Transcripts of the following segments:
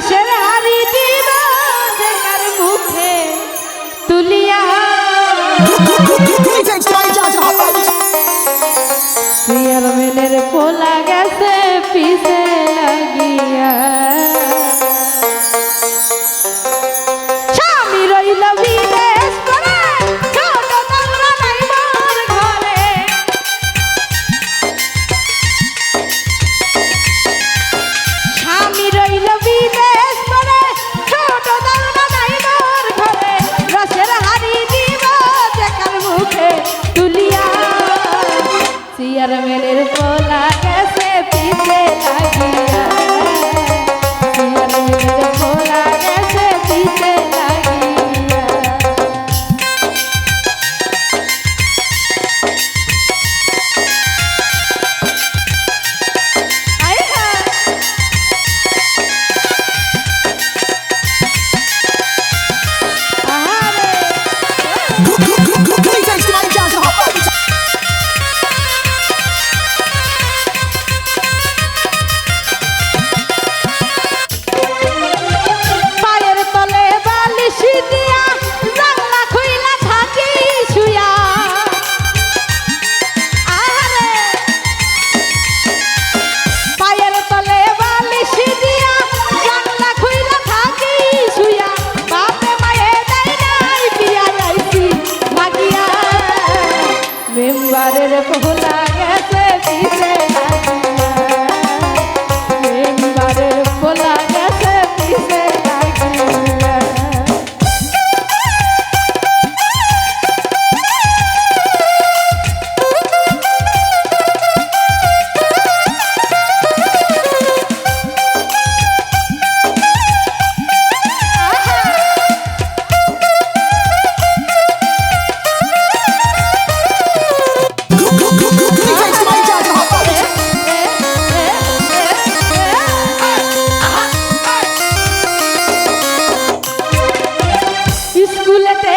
রসের হারি দিবা তুলিয়া। আর মেলের পোলা গেছে পিছে।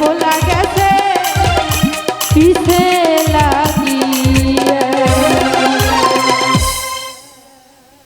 volar.